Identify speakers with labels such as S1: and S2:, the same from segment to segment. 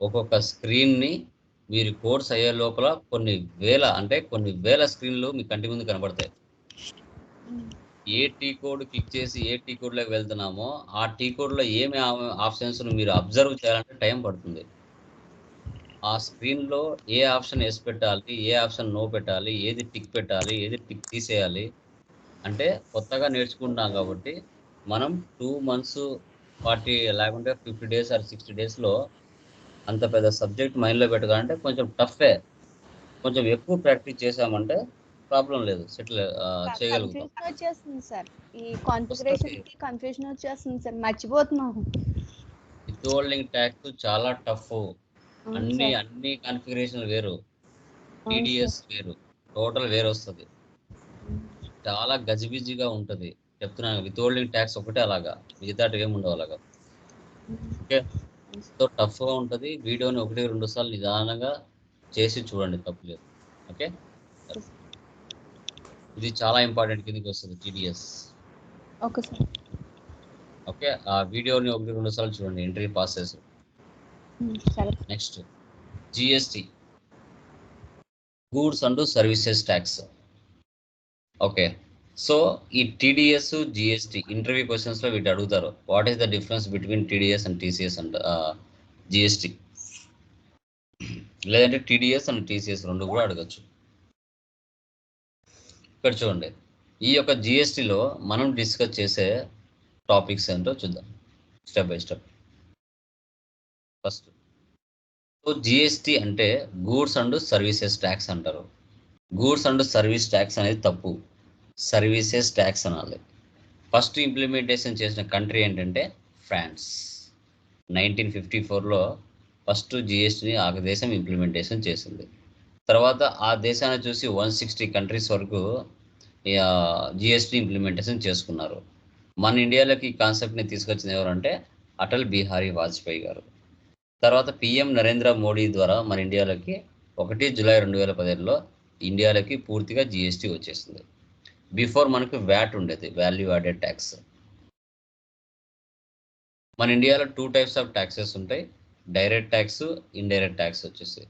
S1: ఒక్కొక్క స్క్రీన్ని మీరు కోర్స్ అయ్యే లోపల కొన్ని వేల అంటే కొన్ని వేల స్క్రీన్లు మీ కంటి ముందు కనబడతాయి. ఏ టీ కోడ్ క్లిక్ చేసి ఏ టీ కోడ్లోకి వెళ్తున్నామో ఆ టీ కోడ్లో ఏమి ఆప్షన్స్ మీరు అబ్జర్వ్ చేయాలంటే టైం పడుతుంది. ఆ స్క్రీన్లో ఏ ఆప్షన్ ఎస్ పెట్టాలి ఏ ఆప్షన్ నో పెట్టాలి ఏది టిక్ పెట్టాలి ఏది టిక్ తీసేయాలి అంటే కొత్తగా నేర్చుకుంటాం కాబట్టి మనం టూ మంత్స్ ఫార్టీ లేకుంటే ఫిఫ్టీ డేస్ ఆర్ సిక్స్టీ డేస్లో అంత పెద్ద సబ్జెక్ట్ మైండ్లో పెట్టుకోవాలంటే కొంచెం టఫే. కొంచెం ఎక్కువ ప్రాక్టీస్ చేసామంటే ప్రాబ్లం లేదు. సెటిల్ చేయగలుగుతాం.
S2: వచ్చేస్తుంది సార్. ఈ కాన్ఫిగరేషన్కి కన్ఫ్యూజన్ వచ్చేస్తుంది సార్. మర్చిపోతున్నాము
S1: విత్ ట్యాక్స్ చాలా టఫ్. అన్ని. అన్ని కాన్ఫిగరేషన్ వేరు. టీడీఎస్ వేరు టోటల్ వేరు. వస్తుంది చాలా గజిబిజిగా ఉంటుంది. చెప్తున్నాను విత్ హోల్డింగ్ ట్యాక్స్ ఒకటే అలాగా. మిగతా ఏమి ఉండవు అలాగా. ఓకే? సో టఫ్గా ఉంటుంది. వీడియోని ఒకటి రెండు సార్లు నిదానంగా చేసి చూడండి తప్పులేదు ఓకే? ఇది చాలా ఇంపార్టెంట్ కిందకి వస్తుంది టీడీఎస్
S2: ఓకే సార్.
S1: ఓకే? ఆ వీడియోని ఒకటి రెండు సార్లు చూడండి entry process next GST goods and services tax okay? So ఈ టీడీఎస్ జిఎస్టీ ఇంటర్వ్యూ క్వశ్చన్స్లో వీటి అడుగుతారు. What is the difference between TDS and TCS and GST లేదంటే టీడీఎస్ అండ్ టీసీఎస్ రెండు కూడా అడగచ్చు. ఇక్కడ చూడండి. ఈ యొక్క జిఎస్టిలో మనం డిస్కస్ చేసే టాపిక్స్ ఏంటో చూద్దాం. Step by step first so GST అంటే గూడ్స్ అండ్ సర్వీసెస్ ట్యాక్స్ అంటారు. గూడ్స్ అండ్ సర్వీస్ ట్యాక్స్ అనేది తప్పు. సర్వీసెస్ ట్యాక్స్ అనాలి. ఫస్ట్ ఇంప్లిమెంటేషన్ చేసిన కంట్రీ ఏంటంటే ఫ్రాన్స్. నైన్టీన్ ఫిఫ్టీ ఫోర్లో ఫస్ట్ జిఎస్టిని ఆ దేశం ఇంప్లిమెంటేషన్ చేసింది. తర్వాత ఆ దేశాన్ని చూసి వన్ సిక్స్టీ కంట్రీస్ వరకు జిఎస్టి ఇంప్లిమెంటేషన్ చేసుకున్నారు. మన ఇండియాలోకి ఈ కాన్సెప్ట్ని తీసుకొచ్చింది ఎవరంటే అటల్ బిహారీ వాజ్పేయి గారు. తర్వాత పిఎం నరేంద్ర మోడీ ద్వారా మన ఇండియాలోకి ఒకటి జూలై రెండు వేల పదిహేడులో ఇండియాలోకి పూర్తిగా జిఎస్టీ వచ్చేసింది. బిఫోర్ మనకు వ్యాట్ ఉండేది వాల్యూ యాడెడ్ ట్యాక్స్ మన ఇండియాలో టూ టైప్స్ ఆఫ్ ట్యాక్సెస్ ఉంటాయి. డైరెక్ట్ ట్యాక్స్ ఇండైరెక్ట్ ట్యాక్స్ వచ్చేసి.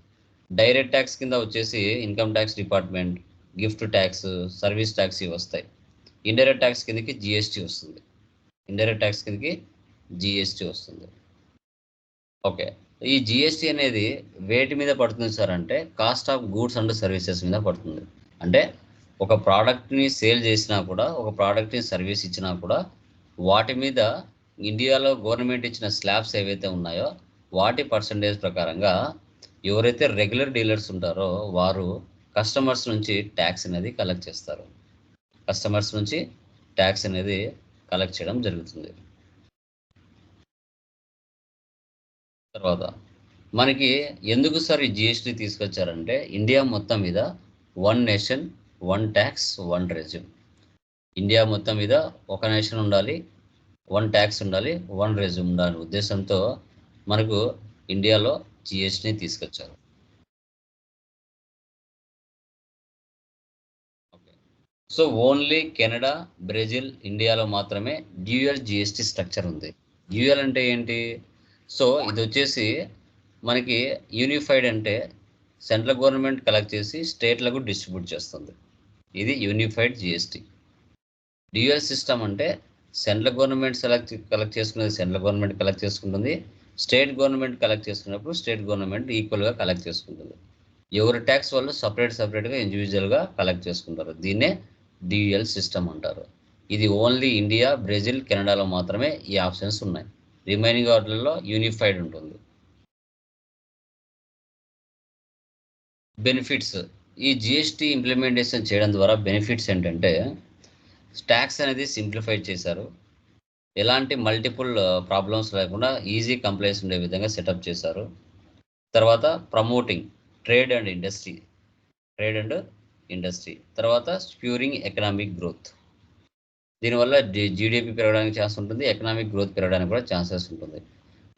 S1: డైరెక్ట్ ట్యాక్స్ కింద వచ్చేసి income tax department gift tax service tax ఇవి వస్తాయి. ఇండైరెక్ట్ ట్యాక్స్ కిందకి జిఎస్టీ వస్తుంది. ఇండైరెక్ట్ ట్యాక్స్ కిందకి జిఎస్టీ వస్తుంది. ఓకే ఈ జిఎస్టీ అనేది వేటి మీద పడుతుంది సార్ అంటే cost of goods and services మీద పడుతుంది. అంటే ఒక ప్రోడక్ట్ని సేల్ చేసినా కూడా ఒక ప్రోడక్ట్ని సర్వీస్ ఇచ్చినా కూడా వాటి మీద ఇండియాలో గవర్నమెంట్ ఇచ్చిన స్లాబ్స్ ఏవైతే ఉన్నాయో వాటి పర్సంటేజ్ ప్రకారంగా ఎవరైతే రెగ్యులర్ డీలర్స్ ఉంటారో వారు కస్టమర్స్ నుంచి ట్యాక్స్ అనేది కలెక్ట్ చేస్తారు. కస్టమర్స్ నుంచి ట్యాక్స్ అనేది కలెక్ట్ చేయడం జరుగుతుంది. తర్వాత మనకి ఎందుకు సార్ ఈ జిఎస్టీ తీసుకొచ్చారంటే ఇండియా మొత్తం మీద one nation one tax one resume. India మొత్తం మీద ఒక నేషన్ ఉండాలి వన్ ట్యాక్స్ ఉండాలి వన్ రెజ్యూమ్ ఉండాలి ఉద్దేశంతో మనకు ఇండియాలో జిఎస్టిని తీసుకొచ్చారు. సో ఓన్లీ కెనడా బ్రెజిల్ ఇండియాలో మాత్రమే డ్యూయల్ జిఎస్టీ స్ట్రక్చర్ ఉంది. డ్యూయల్ అంటే ఏంటి? సో ఇది వచ్చేసి మనకి యూనిఫైడ్ అంటే సెంట్రల్ గవర్నమెంట్ కలెక్ట్ చేసి స్టేట్లకు డిస్ట్రిబ్యూట్ చేస్తుంది. ఇది యూనిఫైడ్ జిఎస్టీ డ్యూయల్ సిస్టమ్ అంటే సెంట్రల్ గవర్నమెంట్ సెలెక్ట్ కలెక్ట్ చేసుకునేది సెంట్రల్ గవర్నమెంట్ కలెక్ట్ చేసుకుంటుంది. స్టేట్ గవర్నమెంట్ కలెక్ట్ చేసుకున్నప్పుడు స్టేట్ గవర్నమెంట్ ఈక్వల్గా కలెక్ట్ చేసుకుంటుంది. ఎవరి ట్యాక్స్ వాళ్ళు సపరేట్ సపరేట్గా ఇండివిజువల్గా కలెక్ట్ చేసుకుంటారు. దీన్నే డ్యూయల్ సిస్టమ్ అంటారు. ఇది ఓన్లీ ఇండియా బ్రెజిల్ కెనడాలో మాత్రమే ఈ ఆప్షన్స్ ఉన్నాయి. రిమైనింగ్ వాటిల్లో యూనిఫైడ్ ఉంటుంది. బెనిఫిట్స్ ఈ జిఎస్టీ ఇంప్లిమెంటేషన్ చేయడం ద్వారా బెనిఫిట్స్ ఏంటంటే ట్యాక్స్ అనేది సింప్లిఫై చేశారు. ఎలాంటి మల్టిపుల్ ప్రాబ్లమ్స్ uh, లేకుండా ఈజీ కంప్లైంట్స్ ఉండే విధంగా సెటప్ చేశారు. తర్వాత promoting trade and industry trade and industry తర్వాత స్ప్యూరింగ్ ఎకనామిక్ గ్రోత్ దీనివల్ల జీడిపి పెరగడానికి ఛాన్స్ ఉంటుంది ఎకనామిక్ గ్రోత్ పెరగడానికి కూడా ఛాన్సెస్ ఉంటుంది.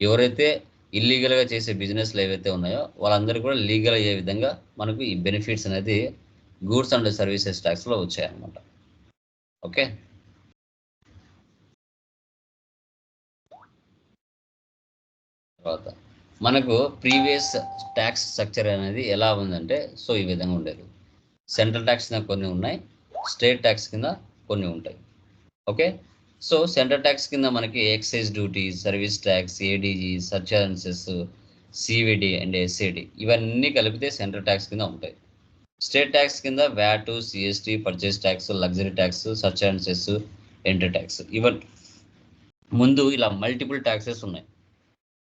S1: ఎవరైతే ఇల్లీగల్గా చేసే బిజినెస్లు ఏవైతే ఉన్నాయో వాళ్ళందరూ కూడా లీగల్ అయ్యే విధంగా మనకు ఈ బెనిఫిట్స్ అనేది గూడ్స్ అండ్ సర్వీసెస్ ట్యాక్స్లో వచ్చాయన్నమాట. ఓకే తర్వాత మనకు ప్రీవియస్ ట్యాక్స్ స్ట్రక్చర్ అనేది ఎలా ఉందంటే సో ఈ విధంగా ఉండేది. సెంట్రల్ ట్యాక్స్ కింద కొన్ని ఉన్నాయి స్టేట్ ట్యాక్స్ కింద కొన్ని ఉంటాయి. ఓకే సో సెంట్రల్ ట్యాక్స్ కింద మనకి excise duty service tax ADG surcharges CVD and SAD ఇవన్నీ కలిపితే సెంటర్ ట్యాక్స్ కింద ఉంటాయి. స్టేట్ ట్యాక్స్ కింద VAT CST purchase tax luxury tax surcharges entry tax ఇవన్ ముందు ఇలా మల్టిపుల్ ట్యాక్సెస్ ఉన్నాయి.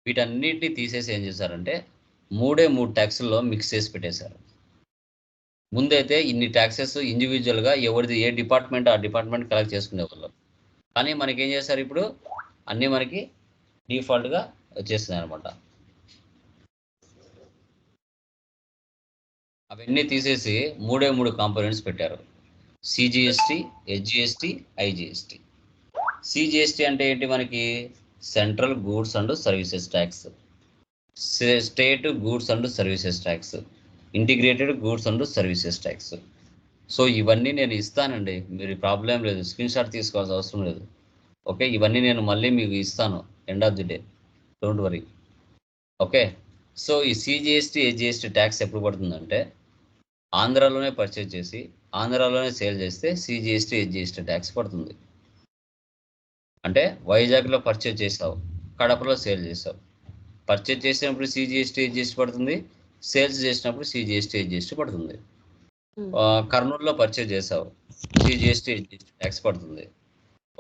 S1: వీటన్నిటిని తీసేసి ఏం చేశారంటే మూడే మూడు ట్యాక్సుల్లో మిక్స్ చేసి పెట్టేశారు. ముందైతే ఇన్ని ట్యాక్సెస్ ఇండివిజువల్గా ఎవరిది ఏ డిపార్ట్మెంట్ ఆ డిపార్ట్మెంట్ కలెక్ట్ చేసుకునేవాళ్ళు. కానీ మనకి ఏం చేస్తారు ఇప్పుడు? అన్నీ మనకి డిఫాల్ట్గా వచ్చేస్తుంది అనమాట అవన్నీ తీసేసి మూడే మూడు కాంపోనెంట్స్ పెట్టారు. సిజిఎస్టి హెచ్జిఎస్టి ఐజిఎస్టి సిజిఎస్టి అంటే ఏంటి మనకి? Central goods and services tax state goods and services tax integrated goods and services tax so ఇవన్నీ నేను ఇస్తానండి. మీరు ప్రాబ్లం లేదు. స్క్రీన్ షాట్ తీసుకోవాల్సిన అవసరం లేదు. ఓకే? ఇవన్నీ నేను మళ్ళీ మీకు ఇస్తాను. End of the day. Don't worry. Okay? So ఈ సిజిఎస్టీ ఏజిఎస్టీ ట్యాక్స్ ఎప్పుడు పడుతుందంటే ఆంధ్రాలోనే పర్చేజ్ చేసి ఆంధ్రాలోనే సేల్ చేస్తే సిజిఎస్టీ ఏజిఎస్టీ ట్యాక్స్ పడుతుంది. అంటే వైజాగ్లో పర్చేజ్ చేసావు. కడపలో సేల్ చేసావు. పర్చేజ్ చేసినప్పుడు సిజిఎస్టీ ఏజిఎస్టీ పడుతుంది. సేల్స్ చేసినప్పుడు సిజిఎస్టీ ఏజిఎస్టీ పడుతుంది. Hmm. కర్నూలులో పర్చేజ్ చేసావు. సిజిఎస్టీ హెచ్జిఎస్టీ ట్యాక్స్ పడుతుంది.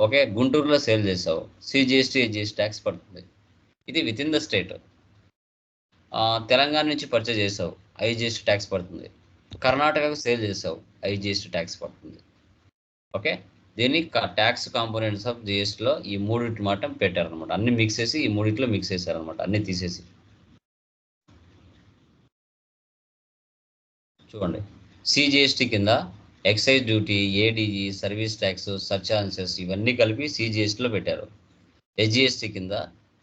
S1: ఓకే? గుంటూరులో సేల్ చేసావు. సిజిఎస్టీ హెచ్జిఎస్టీ ట్యాక్స్ పడుతుంది. ఇది with in the state Telangana నుంచి పర్చేజ్ చేసావు. ఐజిఎస్టీ ట్యాక్స్ పడుతుంది. కర్ణాటకకు సేల్ చేసావు. ఐజిఎస్టీ ట్యాక్స్ పడుతుంది. ఓకే? దీన్ని ట్యాక్స్ కాంపోనెంట్స్ ఆఫ్ జిఎస్టీలో ఈ మూడింటి మాట పెట్టారనమాట అన్ని మిక్స్ చేసి ఈ మూడింటిలో మిక్స్ చేశారనమాట అన్ని తీసేసి. చూడండి. సిజిఎస్టీ కింద excise duty ADG service tax surcharges ఇవన్నీ కలిపి సిజిఎస్టీలో పెట్టారు. హెచ్జిఎస్టీ కింద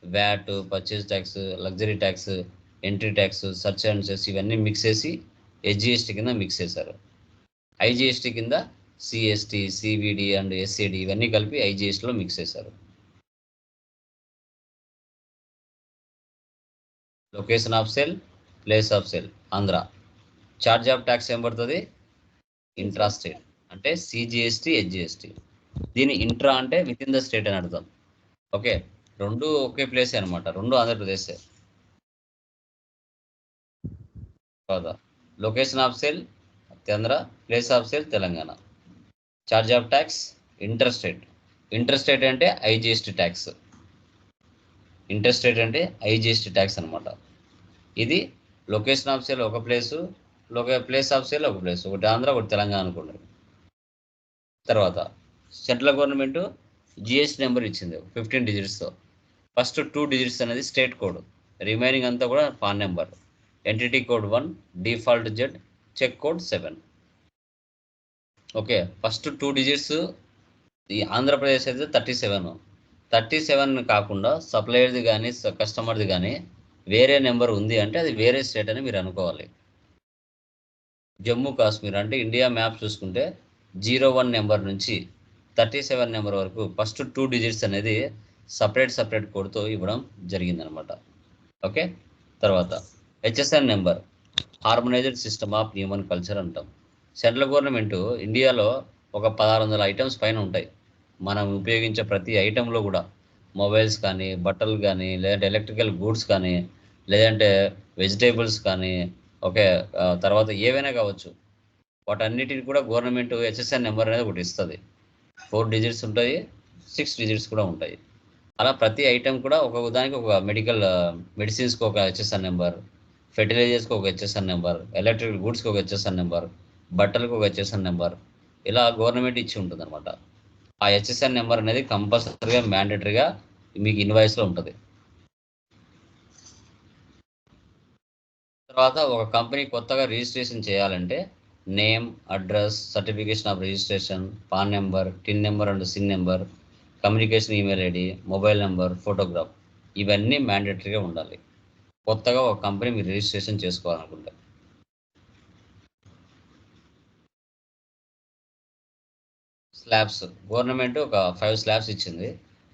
S1: VAT purchase tax luxury tax entry tax surcharges ఇవన్నీ మిక్స్ చేసి హెచ్జిఎస్టీ కింద మిక్స్ చేశారు. ఐజిఎస్టీ కింద సిఎస్టీ సివిడి అండ్ ఎస్సిడి ఇవన్నీ కలిపి ఐజిఎస్టీలో మిక్స్ చేశారు. Location of sell place of sell Andhra charge of tax ఏం పడుతుంది? ఇంట్రా స్టేట్ అంటే సిజిఎస్టీ హెచ్జిఎస్టీ దీని ఇంట్రా అంటే విత్ ఇన్ ద స్టేట్ అని అర్థం. ఓకే రెండు ఒకే ప్లేస్ అనమాట రెండు ఆంధ్రప్రదేశే. కాదా? Location of sale Andhra place of sale Telangana. Charge of tax inter state inter state అంటే ఐజిఎస్టీ ట్యాక్స్ ఇంటర్ స్టేట్ అంటే ఐజిఎస్టీ ట్యాక్స్ అనమాట ఇది లొకేషన్ ఆఫ్ సేల్ ఒక ప్లేసు లోకే ప్లేస్ ఆఫ్ సేల్ ఒక ప్లేస్. ఒకటి ఆంధ్ర ఒకటి తెలంగాణ అనుకున్నారు తర్వాత సెంట్రల్ గవర్నమెంట్ జిఎస్టీ నెంబర్ ఇచ్చింది. ఫిఫ్టీన్ డిజిట్స్తో. ఫస్ట్ టూ డిజిట్స్ అనేది స్టేట్ కోడ్. రిమైనింగ్ అంతా కూడా PAN number. Entity code one default Z check code seven okay first two digits ఈ ఆంధ్రప్రదేశ్ అయితే థర్టీ సెవెన్. థర్టీ సెవెన్ కాకుండా సప్లయర్ది కానీ కస్టమర్ది కానీ వేరే నెంబర్ ఉంది అంటే అది వేరే స్టేట్ అని మీరు అనుకోవాలి. జమ్మూ కాశ్మీర్ అంటే ఇండియా మ్యాప్ చూసుకుంటే జీరో వన్ నెంబర్ నుంచి థర్టీ సెవెన్ నెంబర్ వరకు ఫస్ట్ టూ డిజిట్స్ అనేది సపరేట్ సపరేట్ కోడ్తో ఇవ్వడం జరిగిందనమాట. ఓకే? తర్వాత HSN number harmonized system of human culture అంటాం. సెంట్రల్ గవర్నమెంట్ ఇండియాలో ఒక పదహారు వందల ఐటమ్స్ పైన ఉంటాయి. మనం ఉపయోగించే ప్రతి ఐటెంలో కూడా మొబైల్స్ కానీ బట్టలు కానీ లేదంటే ఎలక్ట్రికల్ గూడ్స్ కానీ లేదంటే వెజిటేబుల్స్ కానీ ఓకే తర్వాత ఏవైనా కావచ్చు. వాటన్నిటిని కూడా గవర్నమెంట్ హెచ్ఎస్ఎన్ నెంబర్ అనేది ఒకటి ఇస్తుంది. ఫోర్ డిజిట్స్ ఉంటాయి సిక్స్ డిజిట్స్ కూడా ఉంటాయి. అలా ప్రతి ఐటెం కూడా ఒక్కొక్క దానికి ఒక మెడికల్ మెడిసిన్స్కి ఒక హెచ్ఎస్ఎన్ నెంబర్ ఫెర్టిలైజర్స్కి ఒక హెచ్ఎస్ఎన్ నెంబర్ ఎలక్ట్రికల్ గూడ్స్కి ఒక హెచ్ఎస్ఎన్ నెంబర్ బట్టలకు ఒక హెచ్ఎస్ఎన్ నెంబర్ ఇలా గవర్నమెంట్ ఇచ్చి ఉంటుంది అనమాట ఆ హెచ్ఎస్ఎన్ నెంబర్ అనేది కంపల్సరీగా మ్యాండేటరీగా మీకు ఇన్వాయిస్లో ఉంటుంది. తర్వాత ఒక కంపెనీ కొత్తగా రిజిస్ట్రేషన్ చేయాలంటే name address certification of registration PAN number TIN number and CIN number communication email ID mobile number photograph ఇవన్నీ మ్యాండేటరీగా ఉండాలి. కొత్తగా ఒక కంపెనీ మీరు రిజిస్ట్రేషన్ చేసుకోవాలనుకుంటే. స్లాబ్స్ గవర్నమెంట్ ఒక ఫైవ్ స్లాబ్స్ ఇచ్చింది.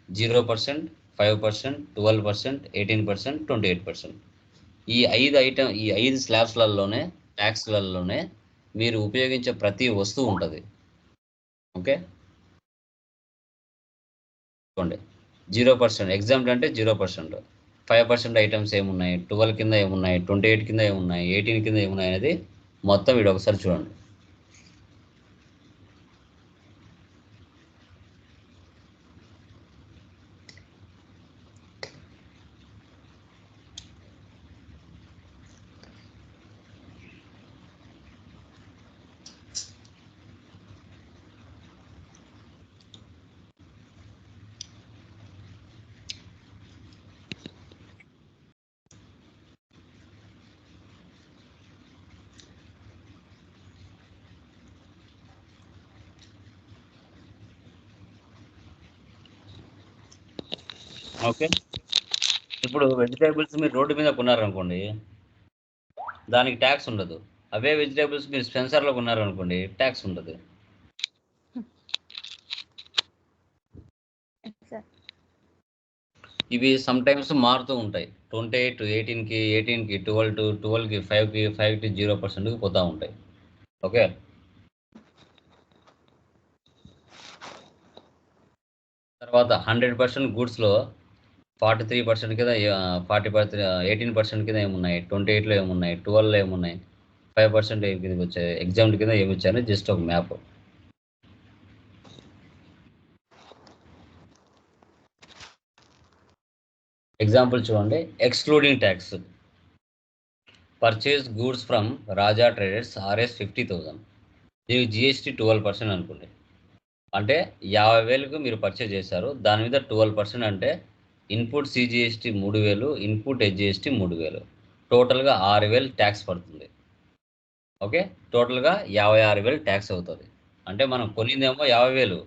S1: Zero percent five percent twelve percent eighteen percent twenty eight percent. ఈ ఐదు ఐటమ్ ఈ ఐదు స్లాబ్స్లలోనే ట్యాక్స్లలోనే మీరు ఉపయోగించే ప్రతి వస్తువు ఉంటుంది. ఓకే చూడండి జీరో పర్సెంట్ ఎగ్జాంపుల్ అంటే zero percent five percent items ఏమున్నాయి? ట్వెల్వ్ కింద ఏమున్నాయి? ట్వంటీ ఎయిట్ కింద ఏమున్నాయి? ఎయిటీన్ కింద ఏమున్నాయి అనేది మొత్తం వీడు ఒకసారి చూడండి. ఓకే. ఇప్పుడు వెజిటేబుల్స్ మీరు రోడ్డు మీద కొన్నారనుకోండి దానికి ట్యాక్స్ ఉండదు. అవే వెజిటేబుల్స్ మీరు స్పెన్సర్లో కొన్నారనుకోండి ట్యాక్స్
S2: ఉండదు.
S1: ఇవి సమ్టైమ్స్ మారుతూ ఉంటాయి. ట్వంటీ ఎయిట్ ఎయిటీన్కి ఎయిటీన్కి ట్వెల్వ్ టు ట్వెల్వ్కి ఫైవ్కి ఫైవ్ టు జీరో పర్సెంట్కి పోతూ ఉంటాయి. ఓకే? తర్వాత హండ్రెడ్ పర్సెంట్ గూడ్స్లో ఫార్టీ త్రీ పర్సెంట్ కింద ఫార్టీ పర్సెంట్ ఎయిటీన్ పర్సెంట్ కింద ఏమున్నాయి? ట్వంటీ ఎయిట్లో ఏమున్నాయి? ట్వెల్వ్లో ఏమున్నాయి? ఫైవ్ పర్సెంట్ కిందకి వచ్చాయి? ఎగ్జామ్ కింద ఏమి వచ్చాయని జస్ట్ ఒక మ్యాప్. ఎగ్జాంపుల్ చూడండి. Excluding tax purchase goods from Raja traders RS fifty thousand దీనికి జిఎస్టీ ట్వెల్వ్ పర్సెంట్ అనుకోండి. అంటే యాభై వేలకు మీరు పర్చేజ్ చేశారు. దాని మీద ట్వెల్వ్ పర్సెంట్ అంటే ఇన్పుట్ సిజిఎస్టీ మూడు వేలు ఇన్పుట్ హెచ్జిఎస్టీ మూడు వేలు. టోటల్గా ఆరు వేలు ట్యాక్స్ పడుతుంది. ఓకే? టోటల్గా యాభై ఆరు వేలు ట్యాక్స్ అవుతుంది. అంటే మనం కొనిందేమో యాభై వేలు.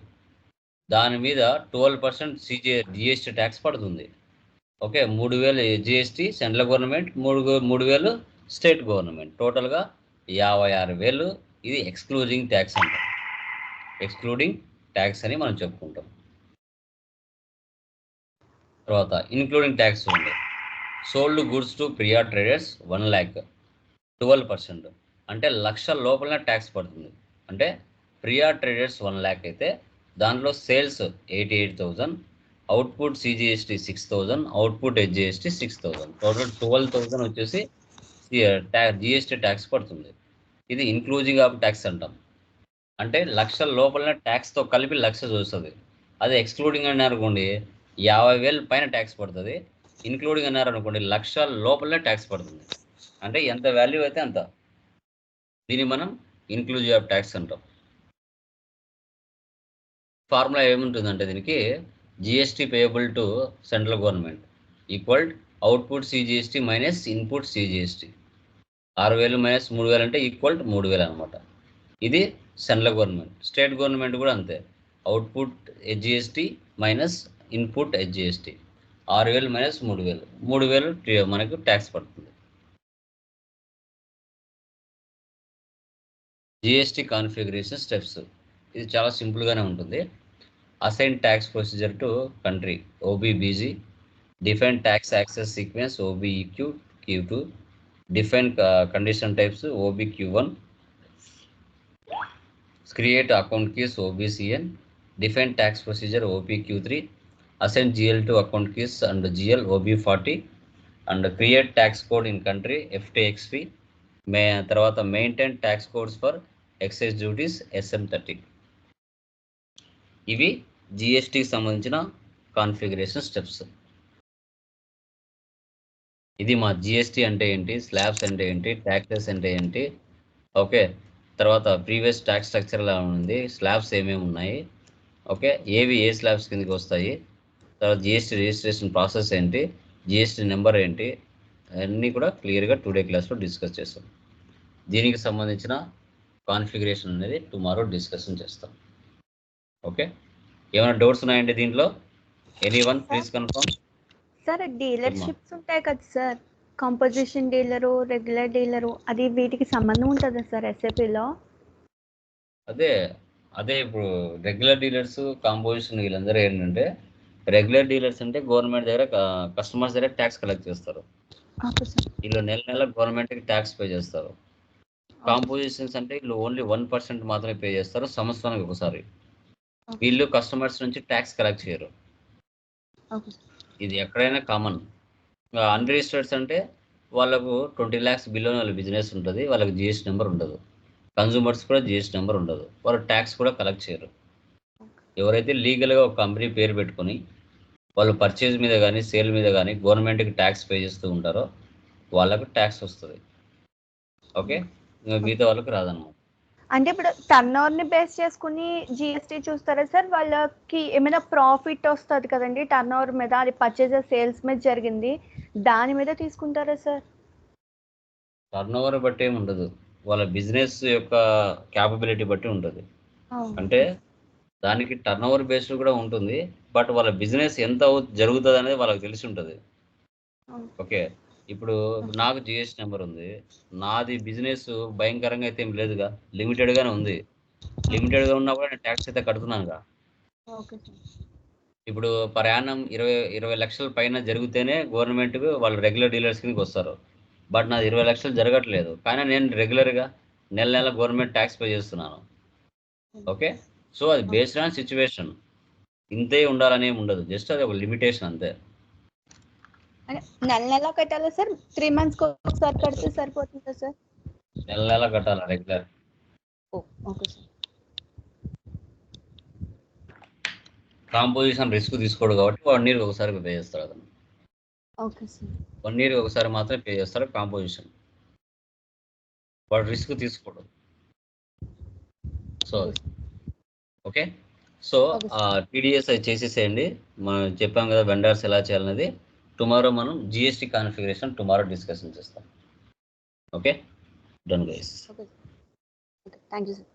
S1: దాని మీద twelve percent CG GST tax పడుతుంది. ఓకే? మూడు వేలు జిఎస్టీ సెంట్రల్ గవర్నమెంట్ మూడు మూడు వేలు స్టేట్ గవర్నమెంట్. టోటల్గా యాభై ఆరు వేలు. ఇది ఎక్స్క్లూజింగ్ ట్యాక్స్ అంటాం. ఎక్స్క్లూడింగ్ ట్యాక్స్ అని మనం చెప్పుకుంటాం. తర్వాత ఇన్క్లూడింగ్ ట్యాక్స్ ఉంది. Sold goods to Priya traders one lakh twelve percent అంటే లక్ష లోపలనే ట్యాక్స్ పడుతుంది. అంటే ప్రియా ట్రేడర్స్ వన్ ల్యాక్ అయితే దాంట్లో sales eighty eight thousand output CGST six thousand output HGST six thousand total twelve thousand వచ్చేసి జిఎస్టీ ట్యాక్స్ పడుతుంది. ఇది ఇన్క్లూజింగ్ ఆఫ్ ట్యాక్స్ అంటాం. అంటే లక్ష లోపలనే ట్యాక్స్తో కలిపి లక్ష చూస్తుంది. అది ఎక్స్క్లూడింగ్ అన్నారు అనుకోండి యాభై వేలు పైన ట్యాక్స్ పడుతుంది. ఇన్క్లూడింగ్ అన్నారనుకోండి లక్ష లోపలనే ట్యాక్స్ పడుతుంది. అంటే ఎంత వాల్యూ అయితే అంత. దీన్ని మనం ఇన్క్లూజివ్ ఆఫ్ ట్యాక్స్ అంటాం. ఫార్ములా ఏముంటుందంటే దీనికి GST payable to central government equal output CGST minus input CGST ఆరు వేలు మైనస్ మూడు వేలు అంటే ఈక్వల్ మూడు వేలు అనమాట ఇది సెంట్రల్ గవర్నమెంట్ స్టేట్ గవర్నమెంట్ కూడా అంతే. Output GST minus input HGST ఆరు వేలు మైనస్ మూడు వేలు. మూడు వేలు మనకు ట్యాక్స్ పడుతుంది. జిఎస్టీ కాన్ఫిగరేషన్ స్టెప్స్ ఇది చాలా సింపుల్గానే ఉంటుంది. Assign tax procedure to country OBBG define tax access sequence OBEQ Q two define condition types OBQ one create account create OBCN keys tax procedure tax three assign GL to account keys and GL OB forty and create tax code in country FTXP మే తర్వాత maintain tax codes for excise duties SM thirty ఇవి జిఎస్టికి సంబంధించిన configuration steps ఇది మా GST అంటే ఏంటి? Slabs అంటే ఏంటి? ట్యాక్సెస్ అంటే ఏంటి? ఓకే. తర్వాత ప్రీవియస్ ట్యాక్స్ స్ట్రక్చర్ ఎలా ఉంది. స్లాబ్స్ ఏమేమి ఉన్నాయి? ఓకే. ఏవి ఏ స్లాబ్స్ కిందకి వస్తాయి? తర్వాత జిఎస్టీ రిజిస్ట్రేషన్ ప్రాసెస్ ఏంటి? జిఎస్టీ నెంబర్ ఏంటి? అన్నీ కూడా క్లియర్గా టుడే క్లాస్లో డిస్కస్ చేస్తాం. దీనికి సంబంధించిన కాన్ఫిగరేషన్ అనేది టుమారో డిస్కషన్ చేస్తాం. ఓకే ఏమైనా డౌట్స్ ఉన్నాయండి దీంట్లో? Any one please confirm
S2: sir dealerships ఉంటాయి కదా sir composition dealer regular dealer అది వీటికి సంబంధం ఉంటుందా సార్ ఎస్ఏపిలో
S1: అదే అదే ఇప్పుడు రెగ్యులర్ డీలర్స్ కాంపోజిషన్ వీళ్ళందరూ ఏంటంటే రెగ్యులర్ డీలర్స్ అంటే గవర్నమెంట్ దగ్గర కస్టమర్స్ దగ్గర ట్యాక్స్ కలెక్ట్ చేస్తారు. వీళ్ళు నెల నెల గవర్నమెంట్కి ట్యాక్స్ పే చేస్తారు. కాంపోజిషన్స్ అంటే వీళ్ళు ఓన్లీ వన్ పర్సెంట్ మాత్రమే పే చేస్తారు సంవత్సరానికి ఒకసారి. వీళ్ళు కస్టమర్స్ నుంచి ట్యాక్స్ కలెక్ట్ చేయరు. ఇది ఎక్కడైనా కామన్. అన్రిజిస్టర్డ్స్ అంటే వాళ్ళకు ట్వంటీ ల్యాక్స్ బిలో వాళ్ళ బిజినెస్ ఉంటుంది వాళ్ళకి జిఎస్టీ నెంబర్ ఉండదు. కన్సూమర్స్ కూడా జిఎస్టీ నెంబర్ ఉండదు. వాళ్ళు ట్యాక్స్ కూడా కలెక్ట్ చేయరు. ఎవరైతే లీగల్గా ఒక కంపెనీ పేరు పెట్టుకొని వాళ్ళు పర్చేజ్ మీద కానీ సేల్ మీద కానీ గవర్నమెంట్కి ట్యాక్స్ పే చేస్తూ ఉంటారో వాళ్ళకు ట్యాక్స్ వస్తుంది. ఓకే మిగతా వాళ్ళకి రాదన్నమాట.
S2: అంటే ఇప్పుడు టర్న్ని బేస్ చేసుకుని జిఎస్టీ చూస్తారా సార్? వాళ్ళకి ఏమైనా ప్రాఫిట్ వస్తుంది కదండి టర్న్ ఓవర్ మీద అది పర్చేజెస్ సేల్స్ మీద జరిగింది. దాని మీద తీసుకుంటారా సార్?
S1: టర్న్ ఓవర్ బట్టి ఏమి ఉండదు. వాళ్ళ బిజినెస్ యొక్క క్యాపబిలిటీ బట్టి ఉంటుంది. అంటే దానికి టర్న్ ఓవర్ బేస్డ్ కూడా ఉంటుంది. బట్ వాళ్ళ బిజినెస్ ఎంత జరుగుతుంది అనేది వాళ్ళకి తెలిసి ఉంటుంది ఓకే. ఇప్పుడు నాకు జిఎస్టీ నెంబర్ ఉంది. నాది బిజినెస్ భయంకరంగా అయితే ఏం లేదుగా. లిమిటెడ్గానే ఉంది. లిమిటెడ్గా ఉన్నా కూడా నేను ట్యాక్స్ అయితే కడుతున్నానుగా. ఇప్పుడు ప్రయాణం ఇరవై ఇరవై లక్షల పైన జరిగితేనే గవర్నమెంట్కి వాళ్ళు రెగ్యులర్ డీలర్స్ కిందకి వస్తారు. బట్ నాది ఇరవై లక్షలు జరగట్లేదు. కానీ నేను రెగ్యులర్గా నెల నెల గవర్నమెంట్ ట్యాక్స్ పే చేస్తున్నాను. ఓకే. సో అది బేస్డ్ ఆన్ సిచ్యువేషన్. ఇంతే ఉండాలని ఉండదు. జస్ట్ అది ఒక లిమిటేషన్ అంతే.
S2: నెల నెల కట్టాలా సార్? త్రీ మంత్స్కి ఒకసారి కడితే సరిపోతుందా సార్?
S1: నెల నెల కట్టాలి regular
S2: okay sir.
S1: Composition risk తీసుకోడు కాబట్టి వన్ ఇయర్ ఒకసారి పే చేస్తాడు అతను.
S2: Okay sir.
S1: వన్ ఇయర్ ఒకసారి మాత్రమే పే చేస్తాడు కాంపోజిషన్ వాడు రిస్క్ తీసుకోడు. సో ఓకే సో టీడీఎస్ అది చేసేసేయండి. మనం చెప్పాం కదా వెండర్స్ ఎలా చేయాలనేది. టుమారో మనం జిఎస్టీ కాన్ఫిగరేషన్ టుమారో డిస్కషన్ చేస్తాం. Okay done guys
S2: thank you sir